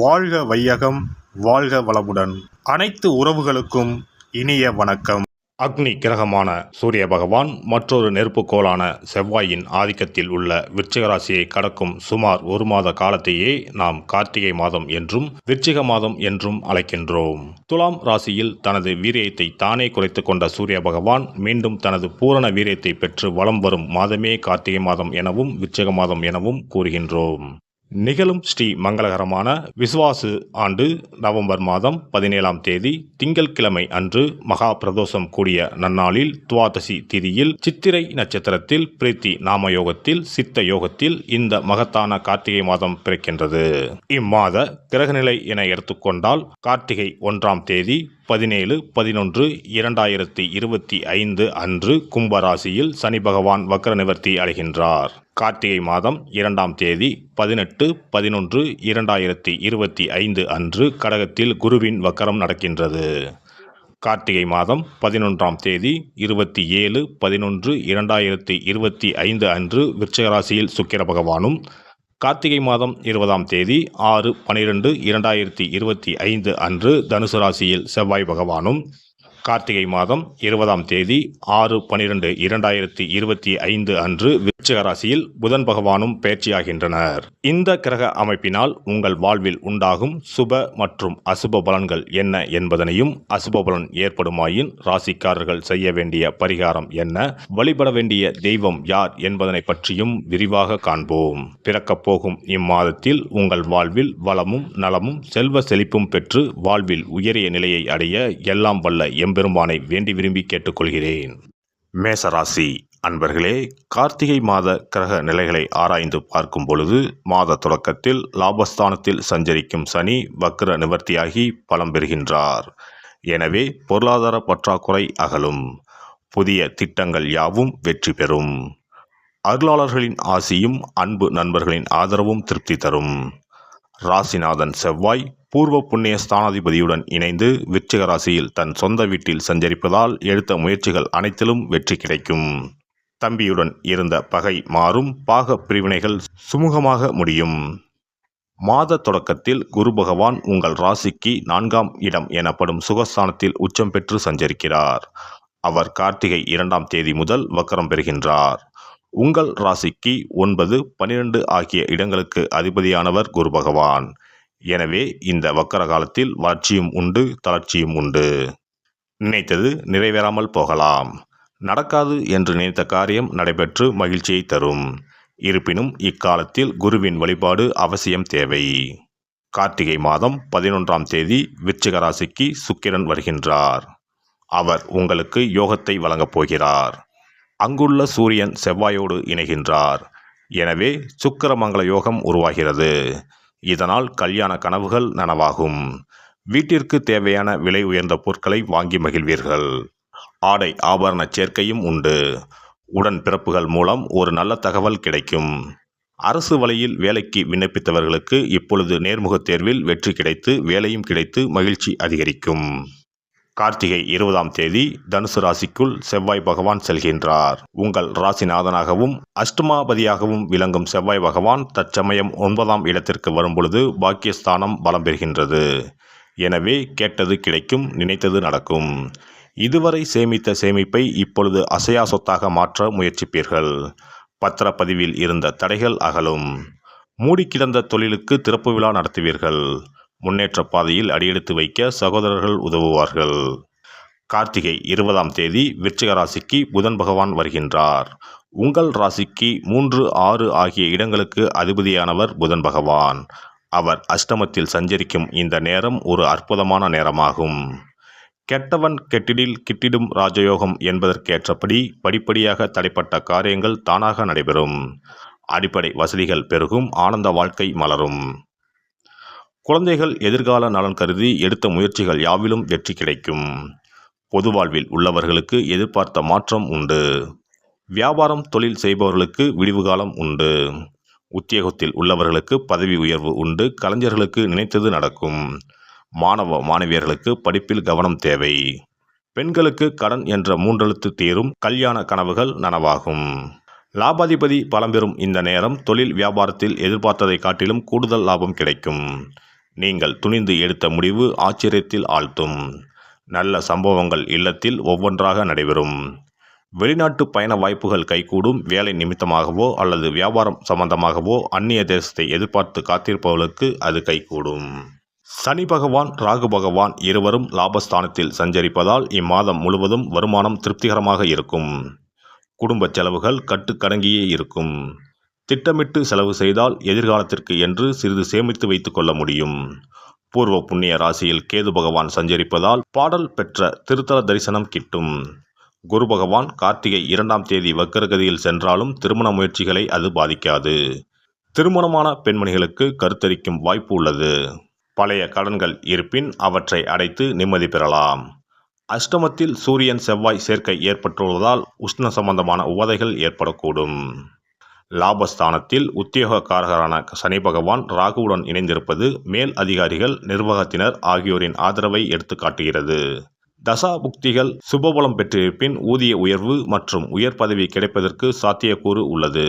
வாழ்க வையகம் வாழ்க வளமுடன். அனைத்து உறவுகளுக்கும் இனிய வணக்கம். அக்னி கிரகமான சூரிய பகவான் மற்றொரு நெருப்புக்கோளான செவ்வாயின் ஆதிக்கத்தில் உள்ள விருச்சிகராசியை கடக்கும் சுமார் ஒரு மாத காலத்தையே நாம் கார்த்திகை மாதம் என்றும் விருச்சிக மாதம் என்றும் அழைக்கின்றோம். துலாம் ராசியில் தனது வீரியத்தை தானே குறைத்து கொண்ட சூரிய பகவான் மீண்டும் தனது பூரண வீரியத்தை பெற்று வலம் வரும் மாதமே கார்த்திகை மாதம் எனவும் விருச்சிக மாதம் எனவும் கூறுகின்றோம். நிகழும் ஸ்ரீ மங்களகரமான விசுவாசு ஆண்டு நவம்பர் மாதம் பதினேழாம் தேதி திங்கட்கிழமை அன்று மகா பிரதோஷம் கூடிய நன்னாளில் துவாதசி திதியில் சித்திரை நட்சத்திரத்தில் பிரீத்தி நாம யோகத்தில் சித்த யோகத்தில் இந்த மகத்தான கார்த்திகை மாதம் பிறக்கின்றது. இம்மாத கிரகநிலை என எடுத்துக்கொண்டால் கார்த்திகை ஒன்றாம் தேதி பதினேழு பதினொன்று இரண்டாயிரத்தி இருபத்தி ஐந்து அன்று கும்பராசியில் சனி பகவான் வக்ர நிவர்த்தி அடைகின்றார். கார்த்திகை மாதம் இரண்டாம் தேதி பதினெட்டு பதினொன்று இரண்டாயிரத்தி இருபத்தி ஐந்து அன்று கடகத்தில் குருவின் வக்கரம் நடக்கின்றது. கார்த்திகை மாதம் பதினொன்றாம் தேதி இருபத்தி ஏழு பதினொன்று இரண்டாயிரத்தி இருபத்தி ஐந்து அன்று விருச்சகராசியில் சுக்கிர பகவானும் கார்த்திகை மாதம் இருபதாம் தேதி ஆறு பனிரெண்டு இரண்டாயிரத்தி இருபத்தி ஐந்து அன்று தனுசு ராசியில் செவ்வாய் பகவானும் கார்த்திகை மாதம் இருபதாம் தேதி ஆறு பனிரெண்டு இரண்டாயிரத்தி இருபத்தி ஐந்து அன்று விருச்சிக ராசியில் புதன் பகவானும் பயிற்சியாகின்றனர் இந்த கிரக அமைப்பினால் உங்கள் வாழ்வில் உண்டாகும் சுப மற்றும் அசுப பலன்கள் என்ன என்பதனையும் அசுப பலன் ஏற்படுமாயின் ராசிக்காரர்கள் செய்ய வேண்டிய பரிகாரம் என்ன? வழிபட வேண்டிய தெய்வம் யார் என்பதனை பற்றியும் விரிவாக காண்போம். பிறக்கப் போகும் இம்மாதத்தில் உங்கள் வாழ்வில் வளமும் நலமும் செல்வ செழிப்பும் பெற்று வாழ்வில் உயரிய நிலையை அடைய எல்லாம் வல்ல எம் எம்பெருமானை வேண்டி விரும்பி கேட்டுக்கொள்கிறேன். மேசராசி அன்பர்களே கார்த்திகை மாத கிரக நிலைகளை ஆராய்ந்து பார்க்கும் பொழுது மாத தொடக்கத்தில் லாபஸ்தானத்தில் சஞ்சரிக்கும் சனி வக்ர நிவர்த்தியாகி பலம் பெறுகின்றார். எனவே பொருளாதார பற்றாக்குறை அகலும். புதிய திட்டங்கள் யாவும் வெற்றி பெறும். அருளாளர்களின் ஆசியும் அன்பு நண்பர்களின் ஆதரவும் திருப்தி தரும். ராசிநாதன் செவ்வாய் பூர்வ புண்ணிய ஸ்தானாதிபதியுடன் இணைந்து விருச்சிக ராசியில் தன் சொந்த வீட்டில் சஞ்சரிப்பதால் எடுத்த முயற்சிகள் அனைத்திலும் வெற்றி கிடைக்கும். தம்பியுடன் இருந்த பகை மாறும் பாக பிரிவினைகள் சுமூகமாக முடியும். மாத தொடக்கத்தில் குரு பகவான் உங்கள் ராசிக்கு நான்காம் இடம் எனப்படும் சுகஸ்தானத்தில் உச்சம் பெற்று சஞ்சரிக்கிறார். அவர் கார்த்திகை இரண்டாம் தேதி முதல் வக்கரம் பெறுகின்றார். உங்கள் ராசிக்கு ஒன்பது பனிரெண்டு ஆகிய இடங்களுக்கு அதிபதியானவர் குரு பகவான். எனவே இந்த வக்கர காலத்தில் வளர்ச்சியும் உண்டு தளர்ச்சியும் உண்டு. நினைத்தது நிறைவேறாமல் போகலாம். நடக்காது என்று நினைத்த காரியம் நடைபெற்று மகிழ்ச்சியை தரும். இருப்பினும் இக்காலத்தில் குருவின் வழிபாடு அவசியம் தேவை. கார்த்திகை மாதம் பதினொன்றாம் தேதி விருச்சிக ராசிக்கு சுக்கிரன் வருகின்றார். அவர் உங்களுக்கு யோகத்தை வழங்கப் போகிறார். அங்குள்ள சூரியன் செவ்வாயோடு இணைகின்றார். எனவே சுக்கிரமங்கல யோகம் உருவாகிறது. இதனால் கல்யாண கனவுகள் நனவாகும். வீட்டிற்கு தேவையான விலை உயர்ந்த பொருட்களை வாங்கி மகிழ்வீர்கள். ஆடை ஆபரண சேர்க்கையும் உண்டு. உடன் பிறப்புகள் மூலம் ஒரு நல்ல தகவல் கிடைக்கும். அரசு வழியில் வேலைக்கு விண்ணப்பித்தவர்களுக்கு இப்பொழுது நேர்முகத் தேர்வில் வெற்றி கிடைத்து வேலையும் கிடைத்து மகிழ்ச்சி அதிகரிக்கும். கார்த்திகை இருபதாம் தேதி தனுசு ராசிக்குள் செவ்வாய் பகவான் செல்கின்றார். உங்கள் ராசிநாதனாகவும் அஷ்டமாபதியாகவும் விளங்கும் செவ்வாய் பகவான் தற்சமயம் ஒன்பதாம் இடத்திற்கு வரும்பொழுது பாக்கியஸ்தானம் பலம் பெறுகின்றது. எனவே கேட்டது கிடைக்கும் நினைத்தது நடக்கும். இதுவரை சேமித்த சேமிப்பை இப்பொழுது அசையா சொத்தாக மாற்ற முயற்சிப்பீர்கள். பத்திரப்பதிவில் இருந்த தடைகள் அகலும். மூடி கிடந்த தொழிலுக்கு திறப்பு விழா நடத்துவீர்கள். முன்னேற்ற பாதையில் அடியெடுத்து வைக்க சகோதரர்கள் உதவுவார்கள். கார்த்திகை இருபதாம் தேதி விருச்சிக ராசிக்கு புதன் பகவான் வருகின்றார். உங்கள் ராசிக்கு மூன்று ஆறு ஆகிய இடங்களுக்கு அதிபதியானவர் புதன் பகவான். அவர் அஷ்டமத்தில் சஞ்சரிக்கும் இந்த நேரம் ஒரு அற்புதமான நேரமாகும். கெட்டவன் கெட்டிடில் கிட்டிடும் ராஜயோகம் என்பதற்கேற்றபடி படிப்படியாக தடைப்பட்ட காரியங்கள் தானாக நடைபெறும். அடிப்படை வசதிகள் பெருகும் ஆனந்த வாழ்க்கை மலரும். குழந்தைகள் எதிர்கால நலன் கருதி எடுத்த முயற்சிகள் யாவிலும் வெற்றி கிடைக்கும். பொது வாழ்வில் உள்ளவர்களுக்கு எதிர்பார்த்த மாற்றம் உண்டு. வியாபாரம் தொழில் செய்பவர்களுக்கு விடிவு காலம் உண்டு. உத்தியோகத்தில் உள்ளவர்களுக்கு பதவி உயர்வு உண்டு. கலைஞர்களுக்கு நினைத்தது நடக்கும். மாணவ மாணவியர்களுக்கு படிப்பில் கவனம் தேவை. பெண்களுக்கு கடன் என்ற மூன்றெழுத்து தீரும் கல்யாண கனவுகள் நனவாகும். லாபாதிபதி பலம் பெறும் இந்த நேரம் தொழில் வியாபாரத்தில் எதிர்பார்த்ததை காட்டிலும் கூடுதல் லாபம் கிடைக்கும். நீங்கள் துணிந்து எடுத்த முடிவு ஆச்சரியத்தில் ஆழ்த்தும். நல்ல சம்பவங்கள் இல்லத்தில் ஒவ்வொன்றாக நடைபெறும். வெளிநாட்டு பயண வாய்ப்புகள் கைகூடும். வேலை நிமித்தமாகவோ அல்லது வியாபாரம் சம்பந்தமாகவோ அந்நிய தேசத்தை எதிர்பார்த்து காத்திருப்பவர்களுக்கு அது கைகூடும். சனி பகவான் ராகு பகவான் இருவரும் லாபஸ்தானத்தில் சஞ்சரிப்பதால் இம்மாதம் முழுவதும் வருமானம் திருப்திகரமாக இருக்கும். குடும்ப செலவுகள் கட்டுக்கடங்கியே இருக்கும். திட்டமிட்டு செலவு செய்தால் எதிர்காலத்திற்கு என்று சிறிது சேமித்து வைத்துக் கொள்ள முடியும். பூர்வ புண்ணிய ராசியில் கேது பகவான் சஞ்சரிப்பதால் பாடல் பெற்ற திருத்தல தரிசனம் கிட்டும். குரு பகவான் கார்த்திகை இரண்டாம் தேதி வக்கரகதியில் சென்றாலும் திருமண முயற்சிகளை அது பாதிக்காது. திருமணமான பெண்மணிகளுக்கு கருத்தரிக்கும் வாய்ப்பு உள்ளது. பழைய கடன்கள் இருப்பின் அவற்றை அடைத்து நிம்மதி பெறலாம். அஷ்டமத்தில் சூரியன் செவ்வாய் சேர்க்கை ஏற்பட்டுள்ளதால் உஷ்ண சம்பந்தமான உவதைகள் ஏற்படக்கூடும். லாபஸ்தானத்தில் உத்தியோகக்காரகரான சனி பகவான் ராகுவுடன் இணைந்திருப்பது மேல் அதிகாரிகள் நிர்வாகத்தினர் ஆகியோரின் ஆதரவை எடுத்து காட்டுகிறது தசா புக்திகள் சுபபலம் பெற்றிருப்பின் ஊதிய உயர்வு மற்றும் உயர் பதவி கிடைப்பதற்கு சாத்தியக்கூறு உள்ளது.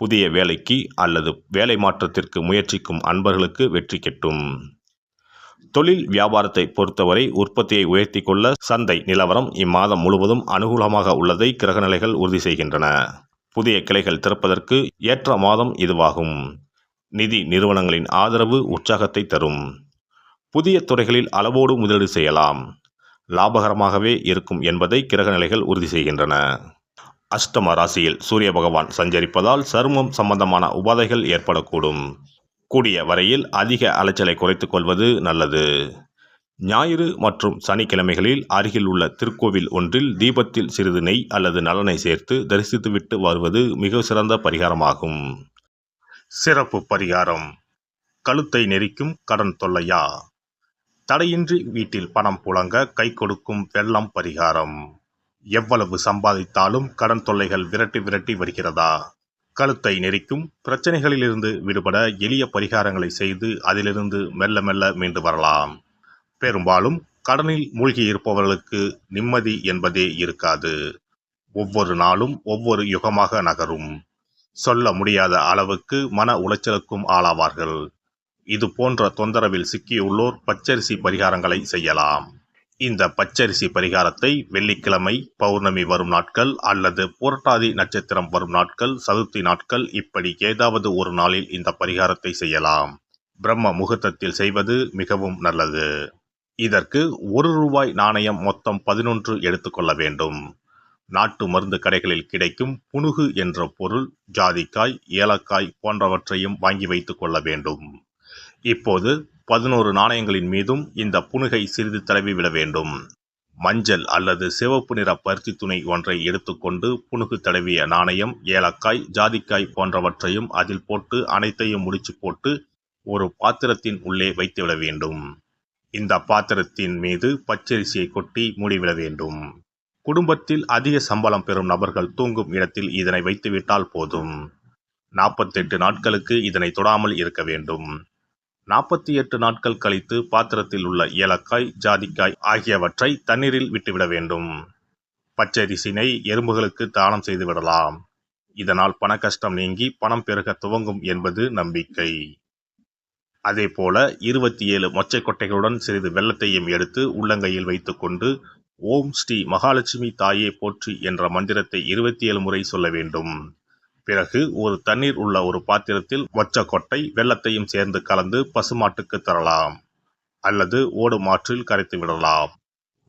புதிய வேலைக்கு அல்லது வேலை மாற்றத்திற்கு முயற்சிக்கும் அன்பர்களுக்கு வெற்றி கிட்டும். தொழில் வியாபாரத்தை பொறுத்தவரை உற்பத்தியை உயர்த்தி கொள்ள சந்தை நிலவரம் இம்மாதம் முழுவதும் அனுகூலமாக உள்ளதை கிரகநிலைகள் உறுதி செய்கின்றன. புதிய கிளைகள் திறப்பதற்கு ஏற்ற மாதம் இதுவாகும். நிதி நிறுவனங்களின் ஆதரவு உற்சாகத்தை தரும். புதிய துறைகளில் அளவோடு முதலீடு செய்யலாம். லாபகரமாகவே இருக்கும் என்பதை கிரகநிலைகள் உறுதி செய்கின்றன. அஷ்டம ராசியில் சூரிய பகவான் சஞ்சரிப்பதால் சருமம் சம்பந்தமான உபாதைகள் ஏற்படக்கூடும். கூடிய வரையில் அதிக அலைச்சலை குறைத்துக் கொள்வது நல்லது. ஞாயிறு மற்றும் சனிக்கிழமைகளில் அருகில் உள்ள திருக்கோவில் ஒன்றில் தீபத்தில் சிறிது நெய் அல்லது நலனை சேர்த்து தரிசித்துவிட்டு வருவது மிக சிறந்த பரிகாரமாகும். சிறப்பு பரிகாரம். கழுத்தை நெரிக்கும் கடன் தொல்லையா? தடையின்றி வீட்டில் பணம் புழங்க கை கொடுக்கும் வெள்ளம் பரிகாரம். எவ்வளவு சம்பாதித்தாலும் கடன் தொல்லைகள் விரட்டி விரட்டி வருகிறதா? கழுத்தை நெரிக்கும் பிரச்சனைகளிலிருந்து விடுபட எளிய பரிகாரங்களை செய்து அதிலிருந்து மெல்ல மெல்ல மீண்டு வரலாம். பெரும்பாலும் கடனில் மூழ்கி இருப்பவர்களுக்கு நிம்மதி என்பதே இருக்காது. ஒவ்வொரு நாளும் ஒவ்வொரு யுகமாக நகரும். சொல்ல முடியாத அளவுக்கு மன உளைச்சலுக்கும் ஆளாவார்கள். இது போன்ற தொந்தரவில் சிக்கியுள்ளோர் பச்சரிசி பரிகாரங்களை செய்யலாம். இந்த பச்சரிசி பரிகாரத்தை வெள்ளிக்கிழமை பௌர்ணமி வரும் நாட்கள் அல்லது புரட்டாதி நட்சத்திரம் வரும் நாட்கள் சதுர்த்தி நாட்கள் இப்படி ஏதாவது ஒரு நாளில் இந்த பரிகாரத்தை செய்யலாம். பிரம்ம முகூர்த்தத்தில் செய்வது மிகவும் நல்லது. இதற்கு ஒரு ரூபாய் நாணயம் மொத்தம் பதினொன்று எடுத்துக்கொள்ள வேண்டும். நாட்டு மருந்து கடைகளில் கிடைக்கும் புனுகு என்ற பொருள் ஜாதிக்காய் ஏலக்காய் போன்றவற்றையும் வாங்கி வைத்துக் கொள்ள வேண்டும். இப்போது பதினோரு நாணயங்களின் மீதும் இந்த புனுகை சிறிது தடவி விட வேண்டும். மஞ்சள் அல்லது சிவப்பு நிற பருத்தி துணை ஒன்றை எடுத்துக்கொண்டு புனுகு தடவிய நாணயம் ஏலக்காய் ஜாதிக்காய் போன்றவற்றையும் அதில் போட்டு அனைத்தையும் முடிச்சு போட்டு ஒரு பாத்திரத்தின் உள்ளே வைத்துவிட வேண்டும். இந்த பாத்திரத்தின் மீது பச்சரிசியை கொட்டி மூடிவிட வேண்டும். குடும்பத்தில் அதிக சம்பளம் பெறும் நபர்கள் தூங்கும் இடத்தில் இதனை வைத்துவிட்டால் போதும். நாற்பத்தெட்டு நாட்களுக்கு இதனை தொடாமல் இருக்க வேண்டும். நாற்பத்தி எட்டு நாட்கள் கழித்து பாத்திரத்தில் உள்ள ஏலக்காய் ஜாதிக்காய் ஆகியவற்றை தண்ணீரில் விட்டுவிட வேண்டும். பச்சரிசினை எறும்புகளுக்கு தானம் செய்து விடலாம். இதனால் பண கஷ்டம் நீங்கி பணம் பெருக துவங்கும் என்பது நம்பிக்கை. அதேபோல இருபத்தி ஏழு மொச்சை கொட்டைகளுடன் சிறிது வெள்ளத்தையும் எடுத்து உள்ளங்கையில் வைத்துக்கொண்டு ஓம் ஸ்ரீ மகாலட்சுமி தாயே போற்றி என்ற மந்திரத்தை இருபத்தி ஏழு முறை சொல்ல வேண்டும். பிறகு ஒரு தண்ணீர் உள்ள ஒரு பாத்திரத்தில் கொட்டை வெள்ளத்தையும் சேர்ந்து கலந்து பசுமாட்டுக்கு தரலாம் அல்லது ஓடு மாற்றில் கரைத்து விடலாம்.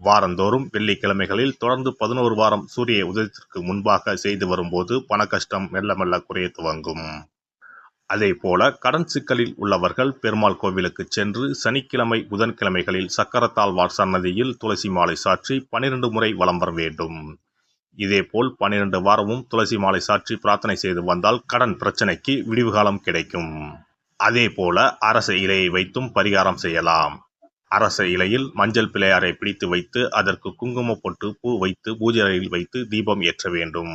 வாரந்தோறும் வெள்ளிக்கிழமைகளில் தொடர்ந்து பதினோரு வாரம் சூரிய உதயத்திற்கு முன்பாக செய்து வரும்போது பண கஷ்டம் மெல்ல மெல்ல குறைய துவங்கும். அதே போல கடன் சிக்கலில் உள்ளவர்கள் பெருமாள் கோவிலுக்கு சென்று சனிக்கிழமை புதன்கிழமைகளில் சக்கரத்தாழ்வார் சன்னதியில் துளசி மாலை சாற்றி பனிரெண்டு முறை வலம் வர வேண்டும். இதேபோல் பனிரெண்டு வாரமும் துளசி மாலை சாற்றி பிரார்த்தனை செய்து வந்தால் கடன் பிரச்சனைக்கு விடிவுகாலம் கிடைக்கும். அதே போல அரச இலையை வைத்தும் பரிகாரம் செய்யலாம். அரச இலையில் மஞ்சள் பிள்ளையாரை பிடித்து வைத்து அதற்கு குங்கும பொட்டு பூ வைத்து பூஜை அறையில் வைத்து தீபம் ஏற்ற வேண்டும்.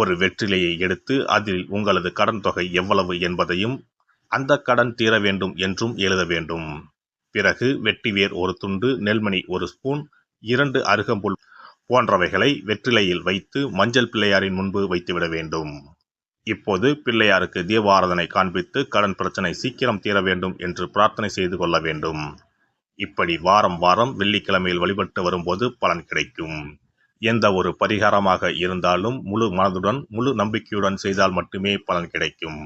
ஒரு வெற்றிலையை எடுத்து அதில் உங்களது கடன் தொகை எவ்வளவு என்பதையும் அந்த கடன் தீர வேண்டும் என்றும் எழுத வேண்டும். பிறகு வெட்டிவேர் ஒரு துண்டு நெல்மணி ஒரு ஸ்பூன் இரண்டு அருகம்புல் போன்றவைகளை வெற்றிலையில் வைத்து மஞ்சள் பிள்ளையாரின் முன்பு வைத்துவிட வேண்டும். இப்போது பிள்ளையாருக்கு தீபாராதனை காண்பித்து கடன் பிரச்சனை சீக்கிரம் தீர வேண்டும் என்று பிரார்த்தனை செய்து கொள்ள வேண்டும். இப்படி வாரம் வாரம் வெள்ளிக்கிழமையில் வழிபட்டு வரும்போது பலன் கிடைக்கும். எந்த ஒரு பரிகாரமாக இருந்தாலும் முழு மனதுடன் முழு நம்பிக்கையுடன் செய்தால் மட்டுமே பலன் கிடைக்கும்.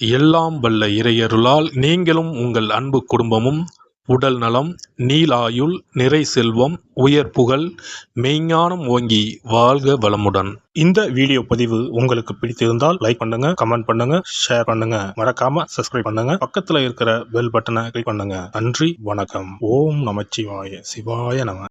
எல்லாம் வல்ல இறையருளால் நீங்களும் உங்கள் அன்பு குடும்பமும் உடல் நலம் நீலாயுள் நிறை செல்வம் உயர் புகழ் மெய்ஞானம் ஓங்கி வாழ்க வளமுடன். இந்த வீடியோ பதிவு உங்களுக்கு பிடித்திருந்தால் லைக் பண்ணுங்க கமெண்ட் பண்ணுங்க ஷேர் பண்ணுங்க. மறக்காம சப்ஸ்கிரைப் பண்ணுங்க. பக்கத்துல இருக்கிற பெல் பட்டனை கிளிக் பண்ணுங்க. நன்றி வணக்கம். ஓம் நமச்சிவாய. சிவாய நம.